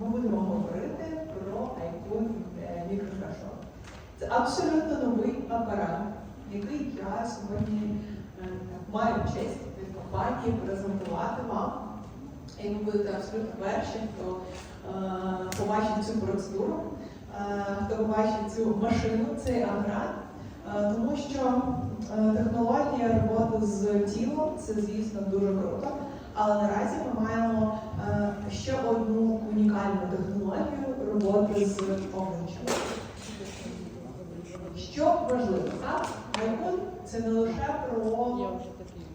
Ми будемо говорити про iPhone е, Це абсолютно новий апарат, який я сьогодні е, маю честь від компанії презентувати вам. І ви будете абсолютно перші, хто е, побачить цю процедуру, хто побачить цю машину, цей апарат. Тому що технологія роботи з тілом це, звісно, дуже круто. Але наразі ми маємо е, ще одну унікальну технологію роботи з обличчям. Що важливо, так? iPhone – це не лише про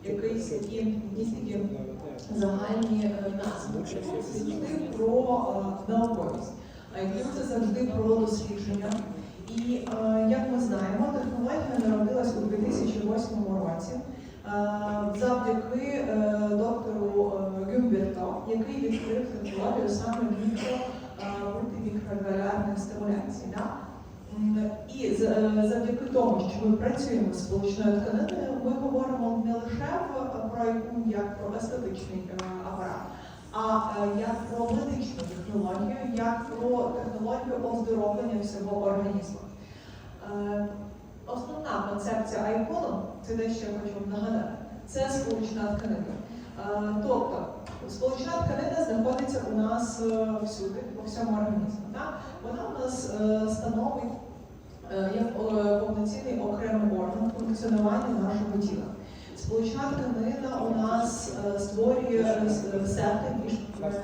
якісь такі, загальні е, назви. Це завжди про е, науковість. iPhone – це завжди про дослідження. І як ми знаємо, технологія народилась у 2008 році завдяки який відкрив технологію саме мікро мультимікровалярних стимуляцій. Да? І е, завдяки тому, що ми працюємо з сполучною тканиною, ми говоримо не лише про яку як про естетичний е, апарат, а е, як про медичну технологію, як про технологію оздоровлення всього організму. Основна концепція айфону, це те, що я хочу нагадати, це сполучна тканина. Тобто, сполучна тканина знаходиться у нас е, всюди, по всьому організму. Так? Вона у нас е, становить е, як повноцінний окремий орган функціонування нашого тіла. Сполучна тканина у нас створює сети між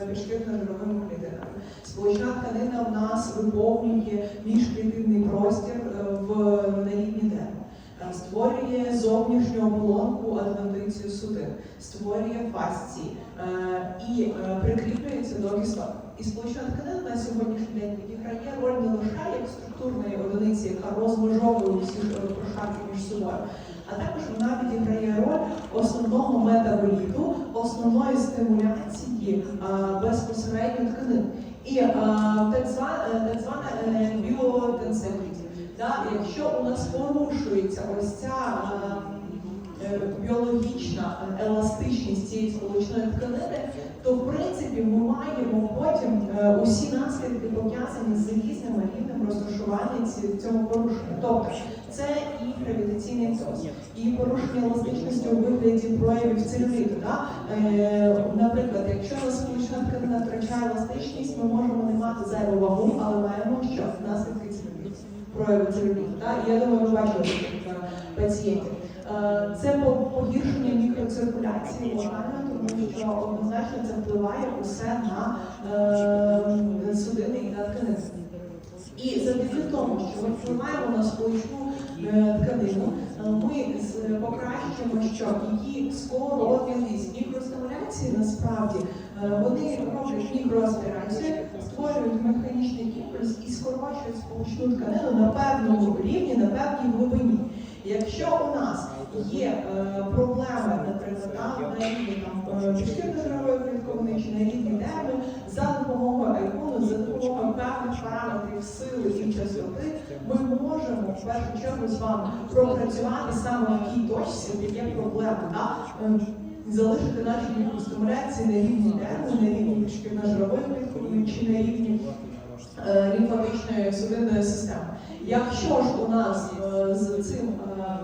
міжклітно-жировими клітинами. Сполучна тканина у нас виповнює міжклітинний простір в на рівні дерев. Е, Створює зовнішню оболонку адвентицію судин, створює фасції е, і е, прикріплюється до кісток. І сполучна тканина на сьогоднішній день відіграє роль не лише як структурної одиниці, яка розмежовує всі е, прошарки між собою, а також вона відіграє роль основного метаболіту, основної стимуляції е, безпосередньо тканин. І е, так звана, е, біотенсивність. Да? Якщо у нас порушується ось ця е, е, біологічна е, еластичність цієї сполучної тканини, то в принципі ми маємо потім е, усі наслідки пов'язані з різним рівнем розташування цього порушення. Тобто це і гравітаційний тос, і порушення еластичності у вигляді проявів целюліту. Да? Е, наприклад, якщо сполучна тканина втрачає еластичність, ми можемо не мати зайву вагу, але маємо що наслідки прояви. Да? І я думаю, ви бачили таких пацієнтів. Е, Це погіршення мікроциркуляції локально, тому що однозначно це впливає усе на е, судини і на тканини. І завдяки тому, що ми впливаємо на сполучну е, тканину, ми покращуємо, що її скоротність мікростимуляції насправді вони роблять мікроаспірацію, створюють механічний імпульс і скорочують сполучну тканину на певному рівні, на певній глибині. Якщо у нас є е, проблеми, наприклад, на рівні там е, клітковини чи на рівні дерми, за допомогою айкону, за допомогою певних параметрів сили і частоти, ми можемо в першу чергу з вами пропрацювати саме в тій точці, де є проблема, да? Залишити наші мікростимуляції на рівні дерми, на рівні міжкірно-жирової клітковини чи на рівні е, лімфатичної судинної системи. Якщо ж у нас е, з цим е,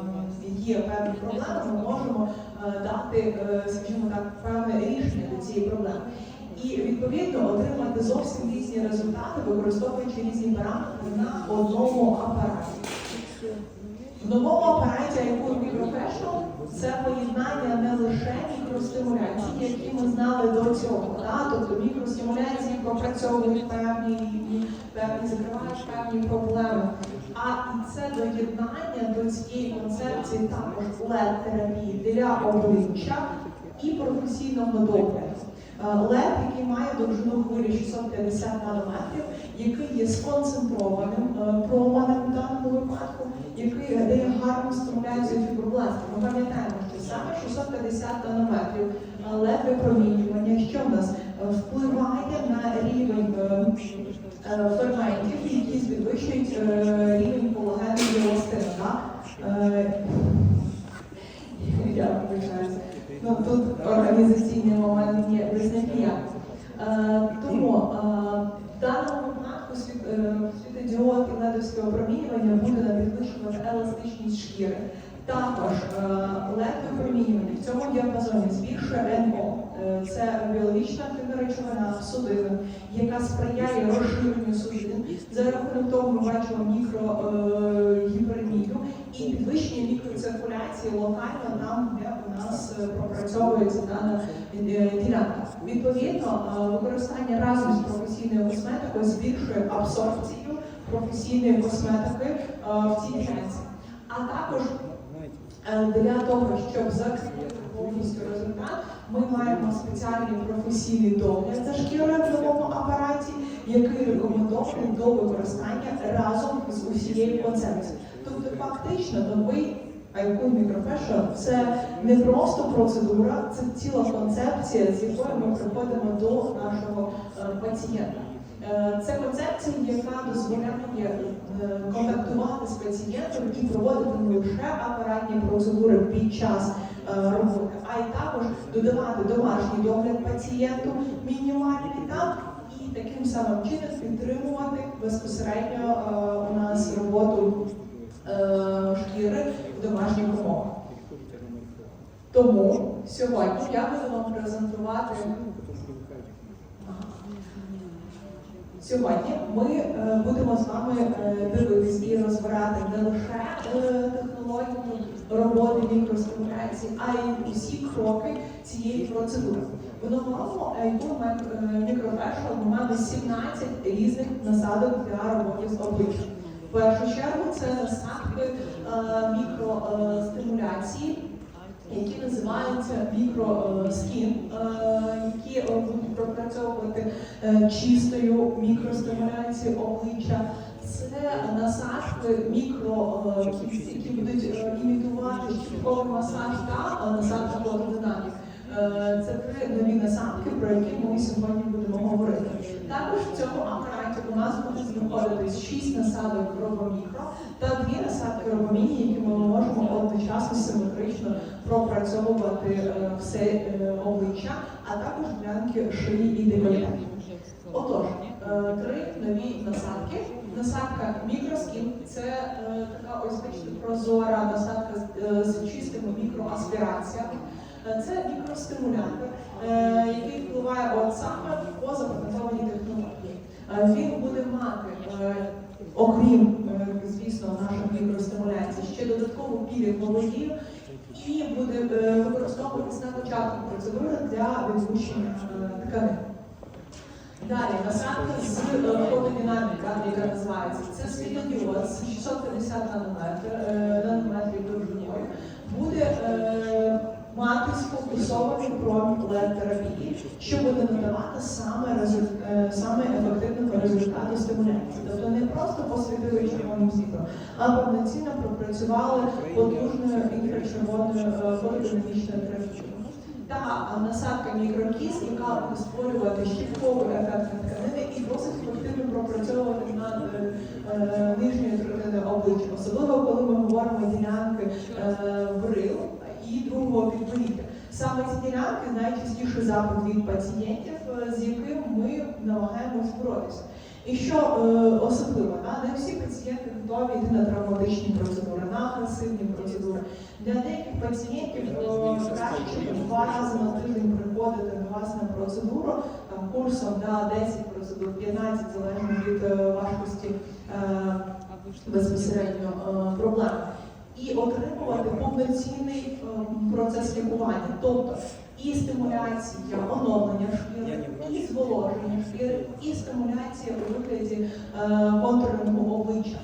є певні проблеми, ми можемо дати, скажімо так, певне рішення до цієї проблеми. І відповідно отримати зовсім різні результати, використовуючи різні параметри на одному апараті. В новому апараті iPhone Microfashion це поєднання не лише мікростимуляцій, які ми знали до цього. Да? Тобто мікростимуляції пропрацьовують певні певні закривають певні проблеми. А і це доєднання до цієї концепції також LED-терапії для обличчя і професійного догляду. LED, який має довжину хвилі 650 нанометрів, який є сконцентрованим е, в даному випадку, який дає гарну стимуляцію фібробластів. Ми пам'ятаємо, що саме 650 нанометрів LED випромінювання, що в нас е, впливає на рівень е, е, ферментів, які підвищують е, рівень колагену і еластину. Е, Я вибачаюся. Ну, тут організаційний момент є визнаки. Е, Тому е, В даному випадку е, світодіод і ледовське опромінювання буде на підвищувати еластичність шкіри. Також випромінювання в цьому діапазоні збільшує НО. Е, Це біологічна активна речовина в судинах, яка сприяє розширенню судин. За рахунок того ми бачимо мікрогіперемію і підвищення мікроциркуляції локально там, де у нас е, пропрацьовується дана е, ділянка. Відповідно, е, використання разом з професійною косметикою збільшує абсорбцію професійної косметики е, в цій ділянці. А також Е, Для того, щоб закрити повністю результат, ми маємо спеціальний професійний догляд за шкірою в новому апараті, який рекомендований до використання разом з усією концепцією. Тобто, фактично, новий Айкун Microfacial – це не просто процедура, це ціла концепція, з якою ми приходимо до нашого е, пацієнта. Е, Це концепція, яка дозволяє е, контактувати з пацієнтом і проводити не лише апаратні процедури під час роботи, а й також додавати домашній догляд пацієнту мінімальний так і таким самим чином підтримувати безпосередньо у нас роботу шкіри домашніх умовах. Тому сьогодні я буду вам презентувати. Сьогодні ми е, будемо з вами е, дивитися і розбирати не лише е, технологію роботи мікростимуляції, а й усі кроки цієї процедури. В новому iPhone Microfacial ми маємо 17 різних насадок для роботи з обличчям. В першу чергу це насадки е, мікростимуляції, які називаються мікроскін, які е, будуть пропрацьовувати е, чистою мікростимуляцією обличчя. Це насадки мікро, е, які будуть е, імітувати щітковий масаж та е, насадка фотодинамік. Е, Це три нові насадки, про які ми сьогодні будемо говорити. Також в цьому апараті у нас буде знаходитись 6 насадок робомікро та дві насадки робоміні, які ми можемо одночасно симетрично пропрацьовувати е, все е, обличчя, а також ділянки шиї і декольте. Отож, е, три нові насадки. Насадка мікроскін це е, така ось бачите, прозора насадка з- з чистими мікроаспіраціями. Це мікростимулятор, е, який впливає Він буде мати, е, окрім, е, звісно, наших мікростимуляцій, ще додаткову пілігмологію і буде е, використовуватись на початку процедури для відлучення е, тканин. Далі насадка з фотодинаміка, яка називається, це світлодіод з 650 нанометр, е, нанометрів довжиною, буде мати сфокусований промінь що буде надавати саме, результ- е, саме ефективного результату стимуляції. Тобто не просто посвітили червоним світлом, а повноцінно пропрацювали потужною інфрачервоною е, фотодинамічною терапією. Та насадка мікрокіс, яка буде створювати щітковий ефект на тканини і досить ефективно пропрацьовувати над е, е, нижньою третиною обличчя, особливо коли ми говоримо ділянки е, брил і другого підборіддя. Саме ці ділянки найчастіший запит від пацієнтів, е, з яким ми намагаємось боротися. І що е, особливо, да, не всі пацієнти готові йти на травматичні процедури, на агресивні процедури. Для деяких пацієнтів е, краще два рази на тиждень приходити вас на процедуру там, курсом да, 10 процедур, 15, залежно від е, важкості е, безпосередньо е, проблем. І отримувати повноцінний е, процес лікування, тобто і стимуляція, оновлення шкіри, і зволоження шкіри, і стимуляція у вигляді е, контурного обличчя.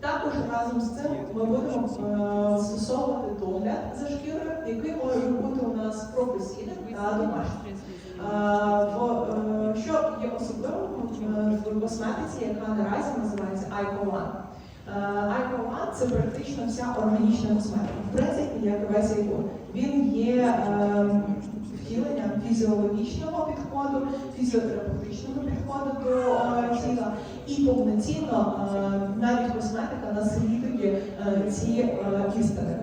Також разом з цим ми будемо е, застосовувати догляд за шкірою, який може бути у нас професійним та домашнім. Е, Що є особливим в косметиці, яка наразі називається Ico One. Е, це практично вся органічна косметика. В принципі, як весь Айкон. Він є е, втіленням фізіологічного підходу, фізіотерапевтичного підходу до е, тіла. І повноцінно е, навіть косметика наслідує е, ці е, істини.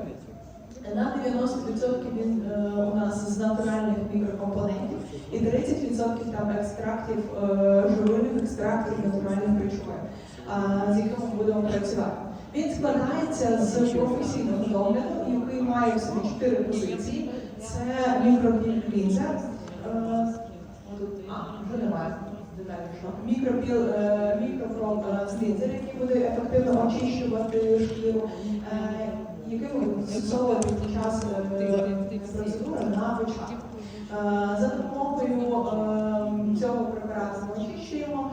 На 90% він е, у нас з натуральних мікрокомпонентів, і 30% там екстрактів е, живильних екстрактів натуральних речовин, а, з якими ми будемо працювати. Він складається з професійного догляду, який має собі чотири позиції. Це мікропілінза. Е, а, вже немає. Мікропіл, е, мікрофром е, який буде ефективно очищувати шкіру, е, який ми застосовувати під час процедури на очах. За допомогою цього препарату ми очищуємо,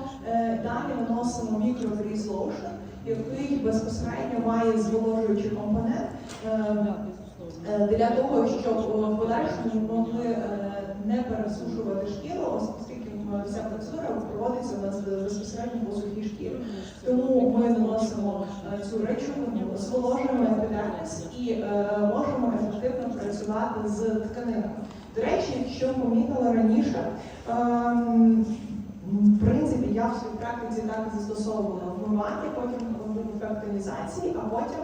далі наносимо мікрофріз лоушен, який безпосередньо має зволожуючий компонент. е, Е, для того, щоб в подальшому могли е, не пересушувати шкіру, оскільки вся процедура проводиться у нас безпосередньо по сухій шкірі. Тому ми наносимо цю речовину, зволожуємо епідерміс і можемо ефективно працювати з тканинами. До речі, якщо помітила раніше, ем, в принципі, я в своїй практиці так застосовувала вмивання, потім був ефект тонізації, а потім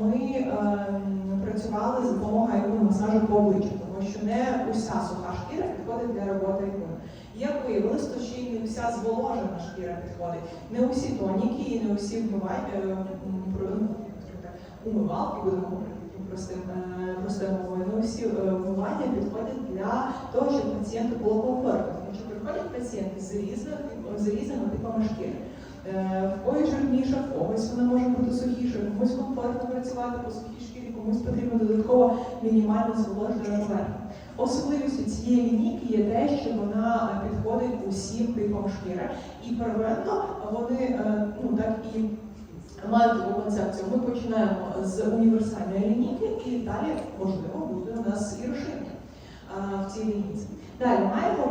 ми ем, працювали за допомогою ну, масажу по обличчю, тому що не уся суха шкіра підходить для роботи ікони. Як виявилось, то ще й не вся зволожена шкіра підходить. Не усі тоніки і не усі вмивання, е, ну, умивалки, будемо простим, е, мовою, не усі е, вмивання підходять для того, щоб пацієнту було комфортно. Тому що приходять пацієнти з з різними типами шкіри. Е, В когось жирніша, в когось вона може бути сухіша, комусь комфортно працювати по сухій шкірі, комусь потрібно додатково мінімально зволожена поверхня. Особливістю цієї лінійки є те, що вона підходить усім типам шкіри, і первинно вони е, ну так і мають таку концепцію. Ми починаємо з універсальної лінійки, і далі можливо буде у нас і розширення е, в цій лінійці. Далі маємо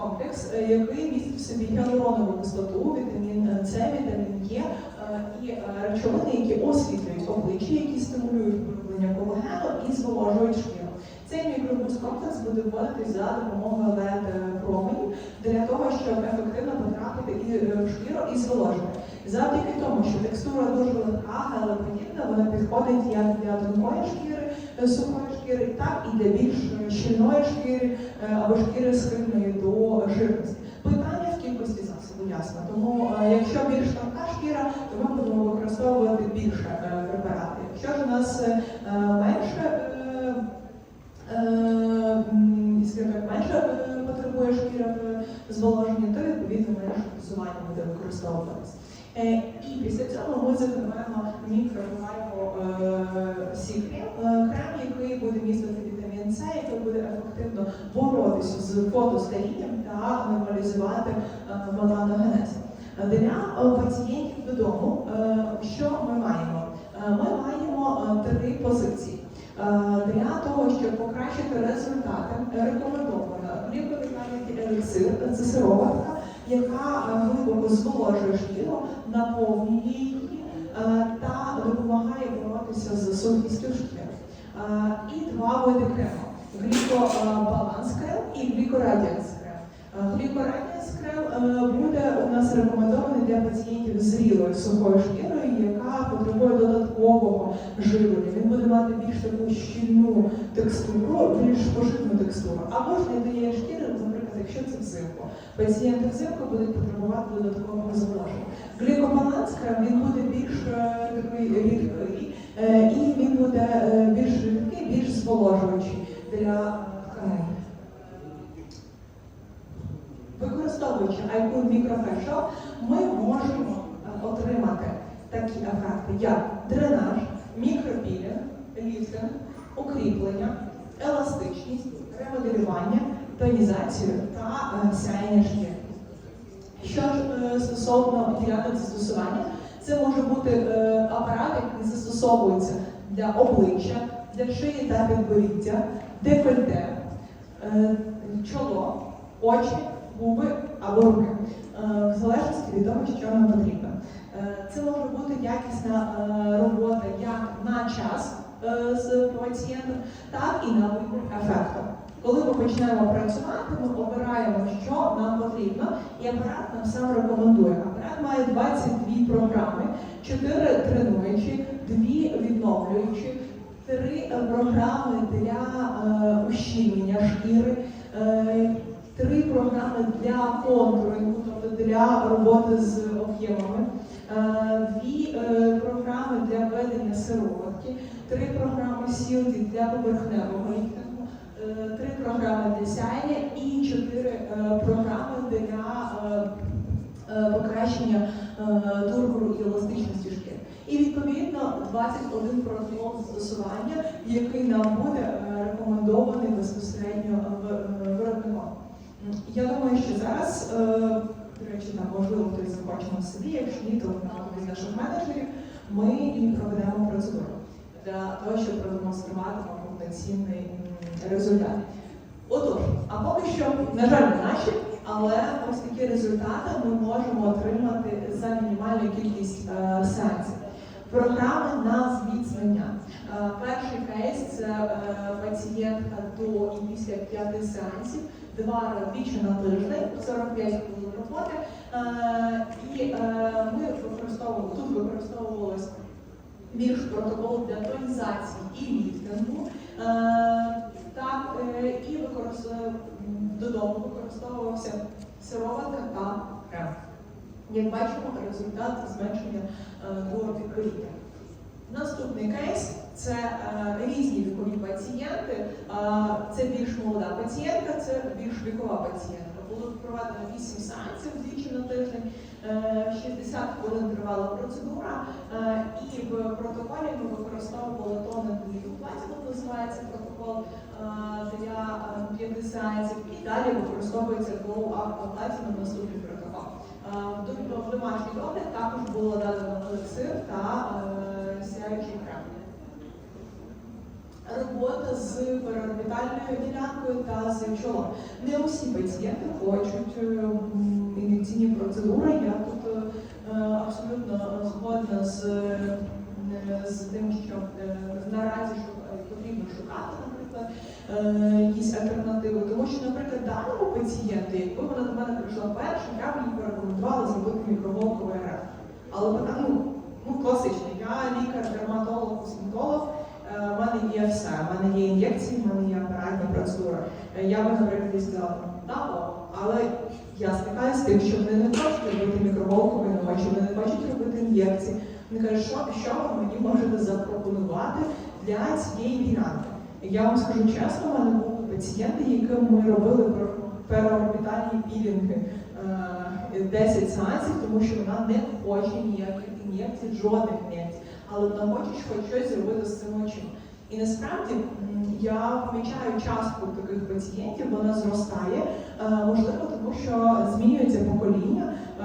комплекс, е, який містить в собі гіалуронову кислоту, вітамін С, вітамін Е е, і е, речовини, які освітлюють обличчя, які стимулюють вироблення колагену і зволожують шкіру. Цей мікробус комплекс буде вводитись за допомогою led променів для того, щоб ефективно потрапити і е, в шкіру і зволожити. Завдяки тому, що текстура дуже легка, але подібна, вона підходить як для тонкої шкіри, е, сухої шкіри, так і для більш е, щільної шкіри е, або шкіри схильної до жирності. Питання в кількості засобу ясно. Тому е, якщо більш тонка шкіра, то ми будемо використовувати більше е, препаратів. Якщо ж у нас е, е, менше е, е, менше е, потребує шкіра в зволоженні, то відповідно менше дозування буде використовуватися. Е, І після цього ми закриваємо мікрофайбо сікрем, крем, який буде містити вітамін С, який буде ефективно боротися з фотостарінням та нормалізувати меланогенез. Е, Для пацієнтів додому, е, що ми маємо? Е, Ми маємо три позиції. Для того, щоб покращити результати, рекомендовано гліколітарний еліксир, це сироватка, яка глибоко зволожує шкіру, наповнює її та допомагає боротися з сухістю шкіри. І два види крему: глікобаланс крем і глікорадіанс крем. Е, Глікорадіанс крем е, буде у нас рекомендований для пацієнтів з зрілою сухою шкірою, яка потребує додаткового живлення. Він буде мати більш таку щільну текстуру, більш поживну текстуру. Або ж для тієї шкіри, наприклад, якщо це взимку. Пацієнти взимку будуть потребувати додаткового зволоження. Глікобаланс крем він буде більш е, такий рідкий, і він буде більш рідкий, більш зволожуючий для е. Використовуючи iCool Microfacial, ми можемо е, отримати такі ефекти, як дренаж, мікропілінг, ліфтинг, укріплення, еластичність, ремоделювання, тонізацію та е, сяєння шкіри. Що ж стосовно ділянок застосування, це може бути апарат, який застосовується для обличчя, для шиї та підборіддя, декольте, е, чоло, очі, губи або руки, е, в залежності від того, що нам потрібно. Е, Це може бути якісна робота як на час з пацієнтом, так і на вибір ефекту. Коли ми почнемо працювати, ми обираємо, що нам потрібно, і апарат нам сам рекомендує. Апарат має 22 програми, 4 тренуючі, 2 відновлюючі, 3 програми для е, ущільнення шкіри, е, три програми для контурингу, тобто для роботи з об'ємами, е, дві е, програми для ведення сироватки, три програми сілді для поверхневого ліфтингу, е, три програми для сяєння і чотири е, програми для е, е, покращення е, тургору і еластичності шкіри. І відповідно 21 протокол застосування, який нам буде е, рекомендований безпосередньо в- е, виробником. Я думаю, що зараз, е, до речі, там можливо хтось захоче на собі, якщо ні, то на з наших менеджерів ми і проведемо процедуру для того, щоб продемонструвати повноцінний результат. Отож, а поки що, на жаль, не наші, але ось такі результати ми можемо отримати за мінімальну кількість сеансів. Програми на зміцнення. Е, перший кейс це е, пацієнтка до і після п'яти сеансів, два двічі на тиждень, 45 хвилин роботи. Е, і ми використовували тут використовувалось більш протокол для тонізації і ліфтингу. Так, і використовував додому використовувався сироватка та крем. Як бачимо, результат зменшення е, другого. Наступний кейс це е, різні вікові пацієнти. Е, це більш молода пацієнтка, це більш вікова пацієнтка. Було проведено 8 сеансів двічі на тиждень, е, 60 хвилин тривала процедура, е, і в протоколі ми використовували тонен платіну, називається протокол е, для е, п'яти сеансів, і далі використовується Glow Up Platinum наступний протокол. Е, домашній догляд також було додано елексир та е, сяючий крем. Робота з переорбітальною ділянкою та з чолом. Не усі пацієнти хочуть е, ін'єкційні процедури. Я тут абсолютно згодна з, з тим, що наразі потрібно шукати, наприклад, якісь альтернативи. Тому що, наприклад, даному пацієнту, якби вона до мене прийшла перша, я б їй порекомендувала зробити мікроволковий РФ. Але вона, ну, ну класично, я лікар, дерматолог, косметолог. Е, У мене є все. У мене є ін'єкції, в мене є апаратні процедури. Е, Я би, наприклад, сказала, да, о, але я стикаюся з тим, що вони не хочуть робити мікроволкові, не хочуть, вони не хочуть робити ін'єкції. Вони кажуть, що, що ви мені можете запропонувати для цієї ділянки. Я вам скажу чесно, у мене були пацієнти, яким ми робили переорбітальні пілінги. е, 10 сеансів, тому що вона не хоче ніяких ін'єкцій, жодних ін'єкцій, але вона хоче хоч щось зробити з цим очима. І насправді я помічаю частку таких пацієнтів, вона зростає, е, можливо, тому що змінюється покоління, е,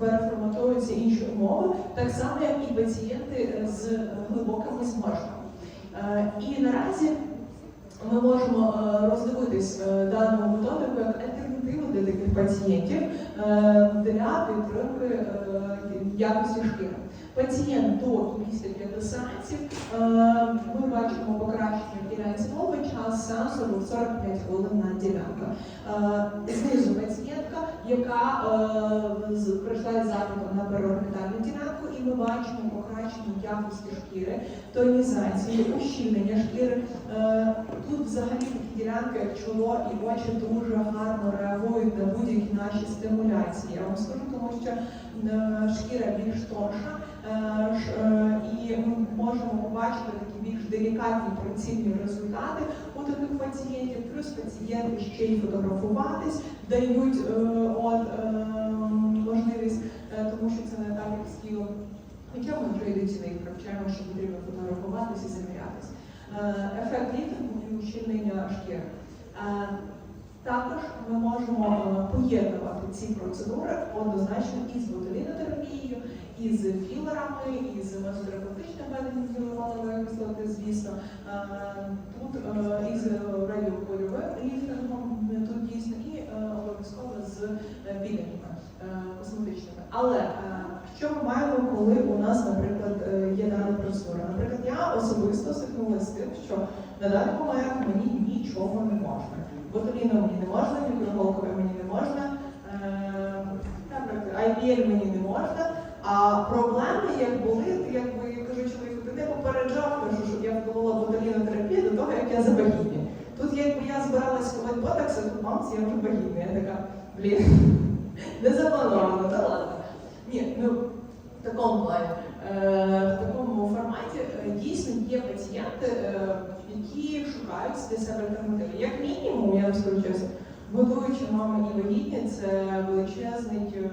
переформатуються інші умови, так само, як і пацієнти з глибокими зморшками. Е, І наразі ми можемо е, роздивитись е, дану методику як альтернативу для таких пацієнтів е, для підтримки якості шкіри. Пацієнт до після сеансів е, ми бачимо покращення в ділянці мови, час сеансу був 45 хвилин на ділянка. Е, Знизу пацієнтка, яка е, прийшла із запитом на переорбітальну ділянку, і ми бачимо покращення якості шкіри, тонізації, ущільнення шкіри. Тут взагалі такі ділянки, як чоло і очі дуже гарно реагують на будь-які наші стимуляції. Я вам скажу, тому що шкіра більш тонша, е, е, і ми можемо побачити такі більш делікатні прицільні результати у таких пацієнтів. Плюс пацієнти ще й фотографуватись, дають е, от, е, можливість, е, тому що це не так, як тілом. Хоча ми традиційно їх привчаємо, що потрібно фотографуватися і замірятися. Е, Ефект ліфтингу і ущільнення шкіри. Також ми можемо е, поєднувати ці процедури однозначно із ботулінотерапією, із філерами, із мезотерапевтичним веденням гіалуронової кислоти, звісно. Е, Тут е, із радіохвильовим ліфтингом тут дійсно і обов'язково з пілінгами косметичними. Але що ми маємо, коли у нас, наприклад, є дана процедура? Наприклад, я особисто стикнулася з тим, що на даний момент мені нічого не можна. Ботуліно мені не можна, мікроголкове мені не можна, е, IPL мені не можна. А проблеми, як були, якби я кажу чоловіку, ти не попереджав, кажу, щоб я вколола ботулінотерапію до того, як я завагітні. Тут якби я збиралась ковати ботокс, а мамці, я вже вагітна. Я така, блін, не заплановано, та ладно. Ні, ну в такому плані. Е, В такому форматі е, дійсно є пацієнти, які шукають для себе альтернативи. Як мінімум, я вам скажу чесно, будуючи мама і вагітні, це величезний. е,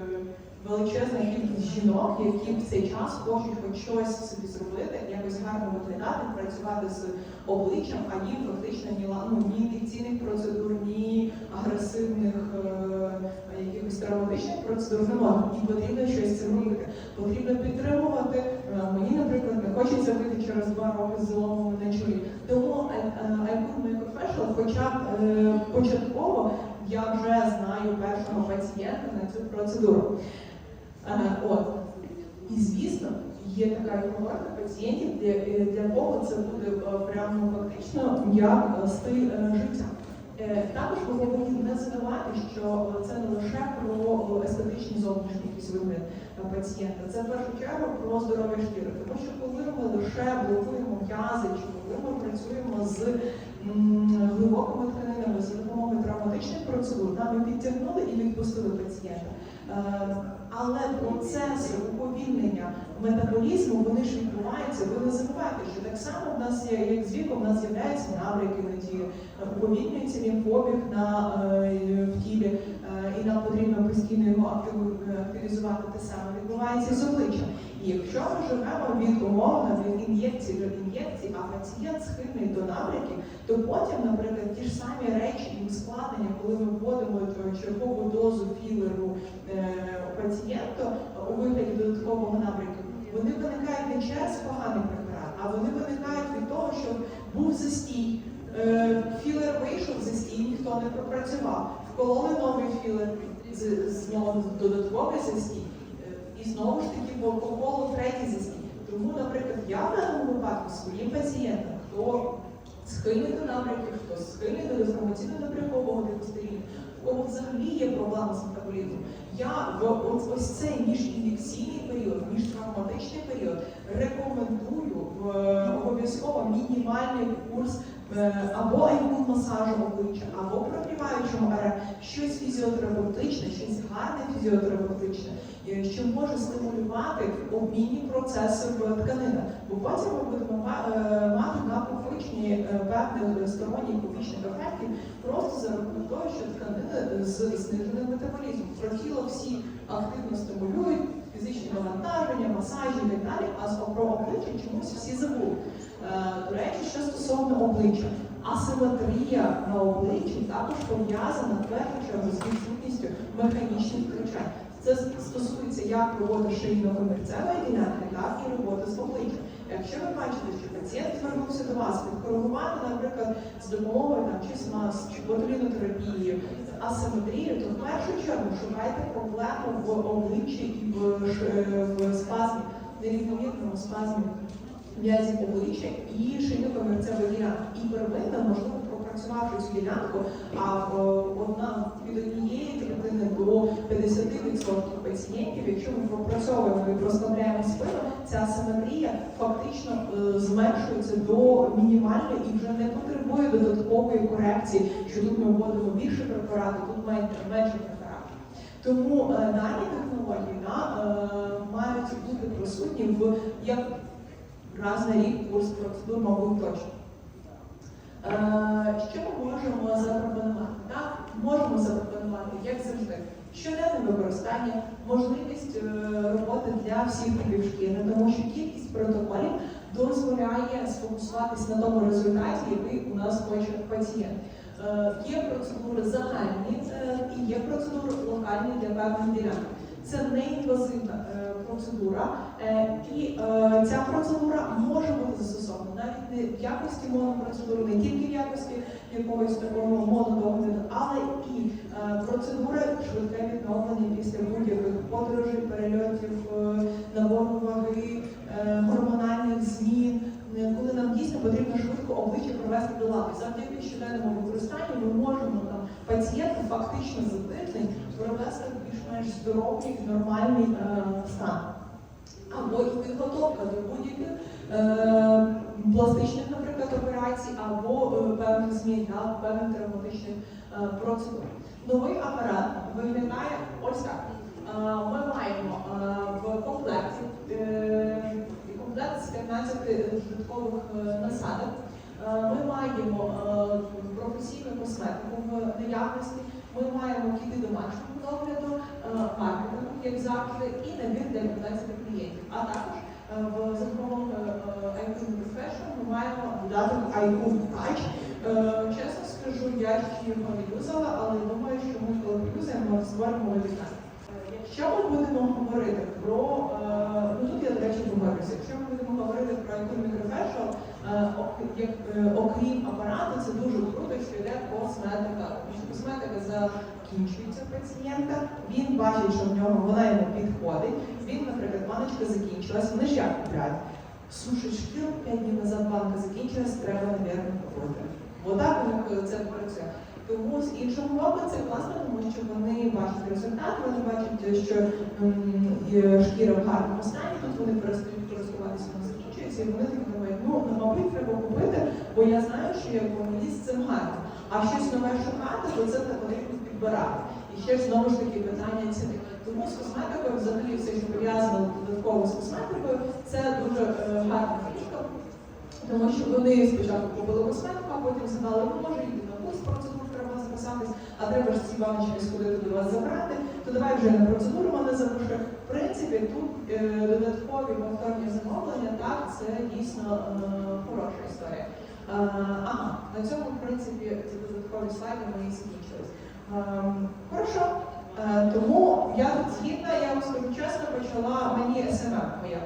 Величезна кількість жінок, які в цей час хочуть хоч щось собі зробити, якось гарно виглядати, працювати з обличчям, а їм фактично ні, ну, ні інфекційних процедур, ні агресивних е, якихось травматичних процедур немає. Їм потрібно щось цим робити. Потрібно підтримувати. Е, Мені, наприклад, не хочеться вийти через два роки з зломом на чолі. Тому е, I professional, хоча б е, початково я вже знаю першого пацієнта на цю процедуру. Е, От. І звісно, є така когорта пацієнтів, для, е, кого це буде е, прямо фактично як е, стиль е, життя. Е, Також ми повинні не забувати, що е, це не лише про е, естетичні зовнішні якісь вигляд е, пацієнта, це в першу чергу про здоров'я шкіри. Тому що коли ми лише блокуємо м'язи, чи коли ми працюємо з глибокими тканинами за допомогою травматичних процедур, нам ми підтягнули і відпустили пацієнта. Е, Але процеси уповільнення метаболізму вони ж відбуваються. Ви не забувайте, що так само в нас є, як з віком, в нас з'являються набряки на тілі, уповільнюється лімфобіг на е, в тілі, і нам потрібно постійно його активізувати. Те саме відбувається з обличчям. І якщо ми живемо від умовно від ін'єкції до ін'єкції, а пацієнт схильний до набряків, то потім, наприклад, ті ж самі речі і ускладнення, коли ми вводимо чергову дозу філеру е, пацієнту у вигляді додаткового набряку, вони виникають не через поганий препарат, а вони виникають від того, що був застій. Е, Філер вийшов застій, ніхто не пропрацював. Вкололи новий з- знову додатковий застій. Е, І знову ж таки по третій застій. Тому, наприклад, я в даному випадку своїм пацієнтам, хто схильний до набряків, хто схильний до інформаційно-набрякового дегустаріння, у кого взагалі є проблема з метаболізмом, я в ось, цей міжінфекційний період, міжтравматичний період рекомендую е, обов'язково мінімальний курс або айкун масажу обличчя, або прогріваючого РФ, щось фізіотерапевтичне, щось гарне фізіотерапевтичне, е, що може стимулювати обмінні процеси в тканинах. Бо потім ми будемо е, мати накопичені е, певних сторонніх побічних ефектів просто за рахунок того, що тканини з зниженим метаболізмом. Про тіло всі активно стимулюють, фізичні навантаження, масажі і так далі, а про обличчя чомусь всі забули. Е, До речі, що стосовно обличчя, асиметрія на обличчі також пов'язана першу чергу з відсутністю механічних втручань. Це стосується як роботи шийно-комірцевої ділянки, так і роботи з обличчям. Якщо ви бачите, що пацієнт звернувся до вас підкоригувати, наприклад, з допомогою там чи смаз, чи ботулінотерапії, асиметрію, то в першу чергу шукайте проблему в обличчі і в, ш- в спазмі, нерівномірному спазмі м'язів обличчя і шийно-комірцевої ділянки. І первинно, можливо, пропрацювавши цю ділянку, а одна від однієї третини до 50% пацієнтів, якщо ми пропрацьовуємо і розслабляємо спину, ця асиметрія фактично е, зменшується до мінімальної і вже не потребує додаткової корекції, що тут ми вводимо більше препарату, тут менше препарату. Тому е, дані технології да, е, мають бути присутні в як раз на рік курс процедур, мабуть, точно. Е, Що ми можемо запропонувати? Так, можемо запропонувати, як завжди, щоденне використання, можливість е, роботи для всіх типів шкіри, тому що кількість протоколів дозволяє сфокусуватись на тому результаті, який у нас хоче пацієнт. Е, Є процедури загальні і є процедури локальні для певних ділянок. Це неінвазивна е, процедура, е, і е, ця процедура може бути застосована навіть не в якості монопроцедури, не тільки в якості якогось такого монодогляду, але і е, процедури швидке відновлення після будь-яких подорожей, перельотів, набору ваги, гормональних змін. Коли нам дійсно потрібно швидко обличчя привести до ладу. Завдяки щоденному використанню ми можемо там пацієнта фактично за тиждень привести більш-менш здоровий, нормальний е, стан. або і підготовка до будь-яких е, пластичних, наприклад, операцій, або е, певних змін певних травматичних е, процедур. Новий апарат виглядає ось так. Е, Ми маємо е, в комплекті е, комплект з 15 додаткових е, насадок. Е, Ми маємо е, професійну косметику в наявності. Ми маємо кіти домашнього догляду, е, маркетингу, як завжди, і набір для комплексних клієнтів. А також е, в закуповому iCool Profession ми маємо додаток iCool Touch. Е, Чесно скажу, я ще його не юзала, але думаю, що ми коли юзаємо, створимо результат. Якщо ми будемо говорити про е, ну тут я до речі помилюся, якщо ми будемо говорити про iCool Microfacial, е, ок- як, е, окрім апарату, це дуже круто, що йде косметика. Тому що косметика закінчується пацієнта, він бачить, що в нього вона йому підходить. Він, наприклад, баночка закінчилась, вони ж як купляють. Сушить шкіру 5 днів назад банка закінчилась, треба, навірно. Отак у це працює. Тому з іншого боку це класно, тому що вони бачать результат, вони бачать, що шкіра в гарному стані, тут вони перестають користуватися на закінчується, і вони такі думають, ну, ну, мабуть, треба купити, бо я знаю, що як мені з цим гарно. А щось нове шукати, то це потрібно підбирати. І ще ж знову ж таки питання ціни. Тому з косметикою, взагалі, все, що пов'язано додатково з косметикою, це дуже е, гарна фішка. Тому що вони спочатку купили косметику, а потім сказали, ну може і на курс процедур треба записатись, а треба ж ці баночки сходити до вас забрати, то давай вже на процедуру мене запиши. В принципі, тут е, додаткові повторні замовлення, так, це дійсно е, хороша історія. Е, ага, на цьому, в принципі, ці додаткові слайди мої закінчились. Ем, Хорошо. Е, Тому я згідна, я вам скажу чесно, почала мені СММ моя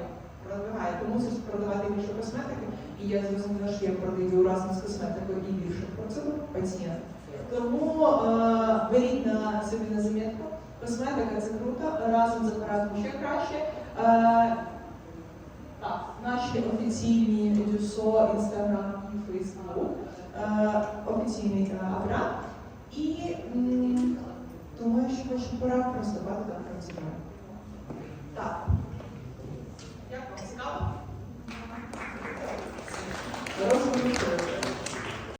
продвигає, ти мусиш продавати більше косметики, і я зрозуміла, що я продаю разом з косметикою і більше процедур пацієнт. Тому е, беріть на собі на замітку. Косметика це круто, разом з апаратом ще краще. Е, так, наші офіційні Дюсо, Інстаграм української СБУ, е, офіційний е, апарат. І думаю, що пора приступати там працювати. Так. Як вам цікаво? Розумію.